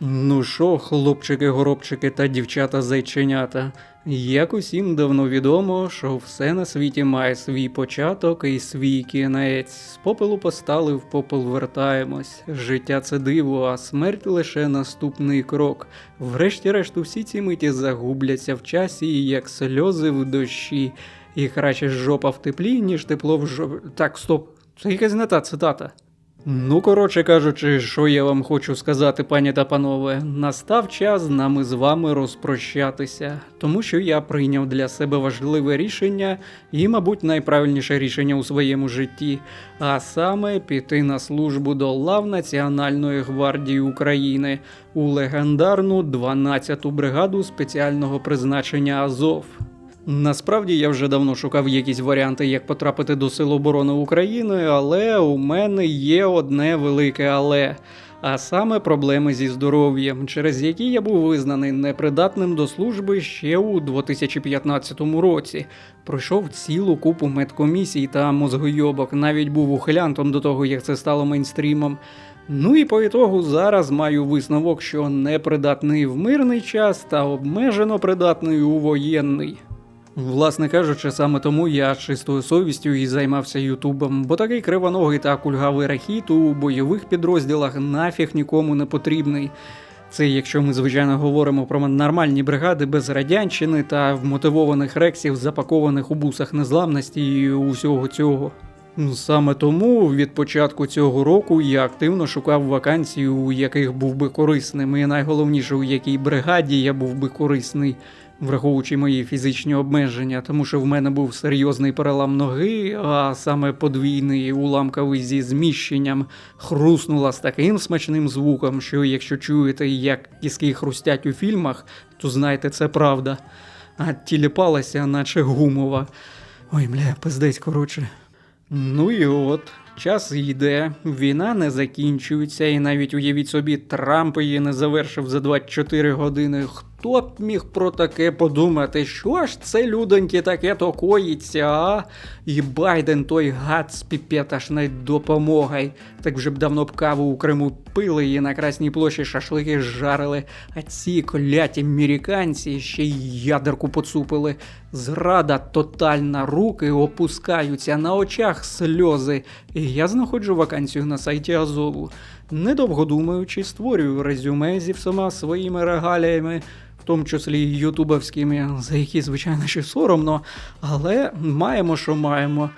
Ну що, хлопчики, горобчики та дівчата зайченята, як усім давно відомо, що все на світі має свій початок і свій кінець. З попелу постали в попел вертаємось. Життя це диво, а смерть лише наступний крок. Врешті-решт, всі ці миті загубляться в часі, як сльози в дощі. І краще жопа в теплі, ніж тепло в жопі. Так, стоп, це якась не та цитата. Ну, коротше кажучи, що я вам хочу сказати, пані та панове, настав час з нами з вами розпрощатися, тому що я прийняв для себе важливе рішення і, мабуть, найправильніше рішення у своєму житті, а саме піти на службу до лав Національної гвардії України у легендарну 12-ту бригаду спеціального призначення Азов. Насправді я вже давно шукав якісь варіанти, як потрапити до Сил оборони України, але у мене є одне велике але. А саме проблеми зі здоров'ям, через які я був визнаний непридатним до служби ще у 2015 році. Пройшов цілу купу медкомісій та мозгойобок, навіть був ухилянтом до того, як це стало мейнстрімом. Ну і по ітогу зараз маю висновок, що непридатний в мирний час та обмежено придатний у воєнний. Власне кажучи, саме тому я чистою совістю і займався Ютубом, бо такий кривоногий та кульгавий рахіт у бойових підрозділах нафіг нікому не потрібний. Це якщо ми звичайно говоримо про нормальні бригади без радянщини та вмотивованих рексів, запакованих у бусах незламності і усього цього. Саме тому від початку цього року я активно шукав вакансії, у яких був би корисним, і найголовніше, у якій бригаді я був би корисний, враховуючи мої фізичні обмеження, тому що в мене був серйозний перелам ноги, а саме подвійний уламковий зі зміщенням хруснула з таким смачним звуком, що якщо чуєте, як кіски хрустять у фільмах, то знайте, це правда. А тіліпалася, наче гумова. Ой, бля, пиздець, коротше. Ну і от, час йде, війна не закінчується, і навіть уявіть собі, Трамп її не завершив за 24 години. Хто б міг про таке подумати? Що ж це людоньки таке то коїться, а? І Байден той гад з піпеташною допомогою. Так вже б давно б каву у Криму пили і на Красній площі шашлики жарили, а ці кляті американці ще й ядерку поцупили. Зрада тотальна, руки опускаються, на очах сльози. Я знаходжу вакансію на сайті Азову. Недовго думаючи, створюю резюме зі всіма своїми регаліями, в тому числі й ютубовськими, за які, звичайно, ще соромно, але маємо, що маємо.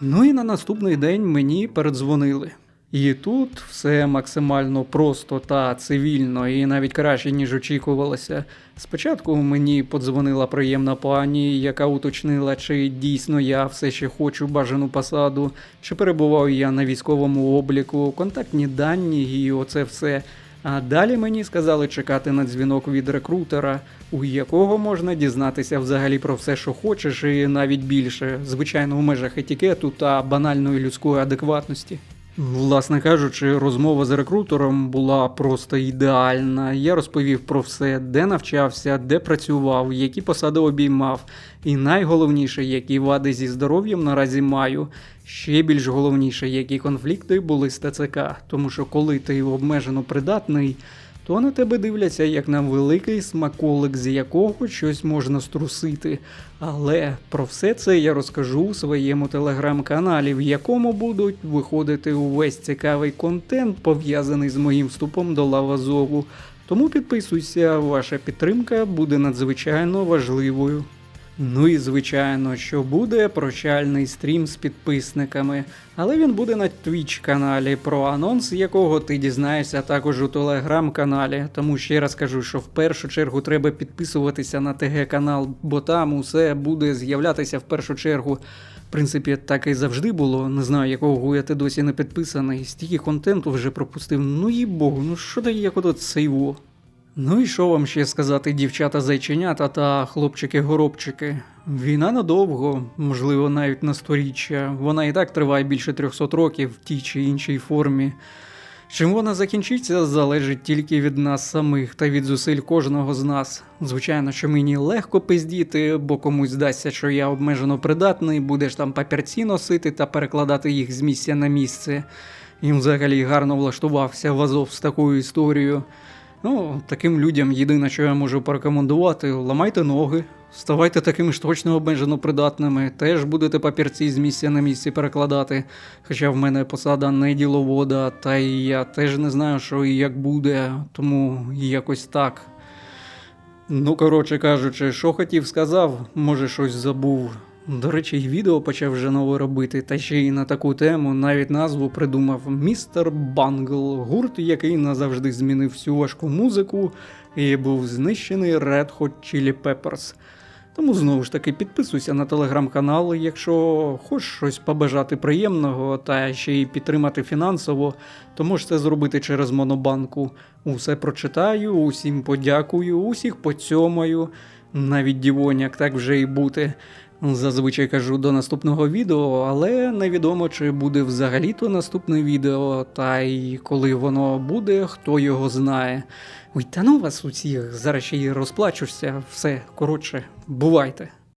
Ну і на наступний день мені передзвонили. І тут все максимально просто та цивільно, і навіть краще, ніж очікувалося. Спочатку мені подзвонила приємна пані, яка уточнила, чи дійсно я все ще хочу бажану посаду, чи перебуваю я на військовому обліку, контактні дані і оце все. А далі мені сказали чекати на дзвінок від рекрутера, у якого можна дізнатися взагалі про все, що хочеш, і навіть більше, звичайно, у межах етикету та банальної людської адекватності. Власне кажучи, розмова з рекрутером була просто ідеальна. Я розповів про все, де навчався, де працював, які посади обіймав, і найголовніше, які вади зі здоров'ям наразі маю. Ще більш головніше, які конфлікти були з ТЦК, тому що коли ти обмежено придатний, то на тебе дивляться як на великий смаколик, з якого щось можна струсити. Але про все це я розкажу у своєму телеграм-каналі, в якому будуть виходити увесь цікавий контент, пов'язаний з моїм вступом до Лавазову. Тому підписуйся, ваша підтримка буде надзвичайно важливою. Ну і звичайно, що буде прощальний стрім з підписниками, але він буде на Twitch каналі, про анонс якого ти дізнаєшся також у телеграм-каналі. Тому ще раз кажу, що в першу чергу треба підписуватися на ТГ канал, бо там усе буде з'являтися в першу чергу. В принципі, так і завжди було. Не знаю, якого гуя ти досі не підписаний. Стільки контенту вже пропустив. Ну і богу, ну що дає як от сейво. Ну і що вам ще сказати, дівчата-зайченята та хлопчики-горобчики? Війна надовго, можливо, навіть на сторіччя. Вона і так триває більше 300 років в тій чи іншій формі. Чим вона закінчиться, залежить тільки від нас самих та від зусиль кожного з нас. Звичайно, що мені легко пиздіти, бо комусь здасться, що я обмежено придатний, будеш там папірці носити та перекладати їх з місця на місце. І взагалі гарно влаштувався в Азов з такою історією. Ну, таким людям єдине, що я можу порекомендувати, ламайте ноги, ставайте такими ж точно обмежено придатними, теж будете папірці з місця на місці перекладати. Хоча в мене посада не діловода, та й я теж не знаю, що і як буде, тому якось так. Ну, коротше кажучи, що хотів, сказав, може щось забув. До речі, й відео почав вже нове робити, та ще й на таку тему навіть назву придумав Містер Бангл, гурт, який назавжди змінив всю важку музику і був знищений Red Hot Chili Peppers. Тому знову ж таки підписуйся на телеграм-канал, якщо хочеш щось побажати приємного та ще й підтримати фінансово, то можеш це зробити через Монобанку. Усе прочитаю, усім подякую, усіх поцьомаю, навіть дівоняк, так вже і бути. Зазвичай кажу до наступного відео, але невідомо, чи буде взагалі-то наступне відео, та й коли воно буде, хто його знає. Ой, та ну вас усіх, зараз ще й розплачуся, все, коротше, бувайте.